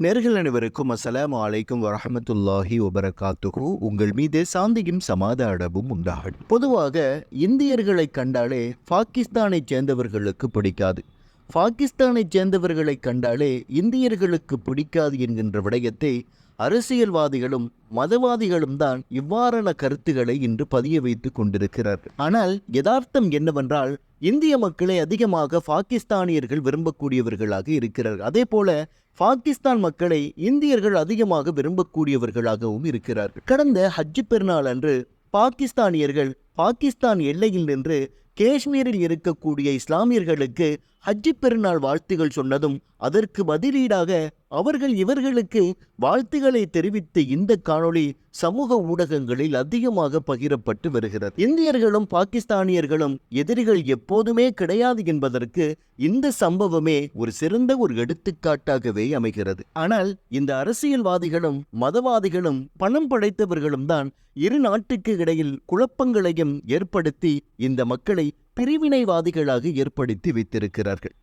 நேர்கள் அனைவருக்கும் அஸ்ஸலாமு அலைக்கும் வரஹமத்துல்லாஹி வபரகாத்துஹு. உங்கள் மீது சாந்தியும் சமாதானமும் உண்டாகும் பொதுவாக இந்தியர்களை கண்டாலே பாகிஸ்தானைச் சேர்ந்தவர்களுக்கு பிடிக்காது. பாகிஸ்தானைச் சேர்ந்தவர்களை கண்டாலே இந்தியர்களுக்கு பிடிக்காது என்கின்ற விடயத்தை அரசியல்வாதிகளும் மதவாதிகளும் தான் இவ்வாறான கருத்துக்களை இன்று பதிய வைத்துக் கொண்டிருக்கிறார்கள். ஆனால் யதார்த்தம் என்னவென்றால் இந்திய மக்களை அதிகமாக பாகிஸ்தானியர்கள் விரும்பக்கூடியவர்களாக இருக்கிறார்கள். அதே போல பாகிஸ்தான் மக்களை இந்தியர்கள் அதிகமாக விரும்பக்கூடியவர்களாகவும் இருக்கிறார்கள். கடந்த ஹஜ்ஜு பெருநாள் அன்று பாகிஸ்தானியர்கள் பாகிஸ்தான் எல்லையில் நின்று காஷ்மீரில் இருக்கக்கூடிய இஸ்லாமியர்களுக்கு ஹஜ்ஜி பெருநாள் வாழ்த்துகள் சொன்னதும் அதற்கு பதிலீடாக அவர்கள் இவர்களுக்கு வாழ்த்துக்களை தெரிவித்த இந்த காணொளி சமூக ஊடகங்களில் அதிகமாக பகிரப்பட்டு வருகிறது. இந்தியர்களும் பாகிஸ்தானியர்களும் எதிரிகள் எப்போதுமே கிடையாது என்பதற்கு இந்த சம்பவமே ஒரு சிறந்த ஒரு எடுத்துக்காட்டாகவே அமைகிறது. ஆனால் இந்த அரசியல்வாதிகளும் மதவாதிகளும் பணம் படைத்தவர்களும் தான் இரு நாட்டுக்கு இடையில் குழப்பங்களையும் ஏற்படுத்தி இந்த மக்களை பிரிவினைவாதிகளாக ஏற்படுத்தி வைத்திருக்கிறார்கள்.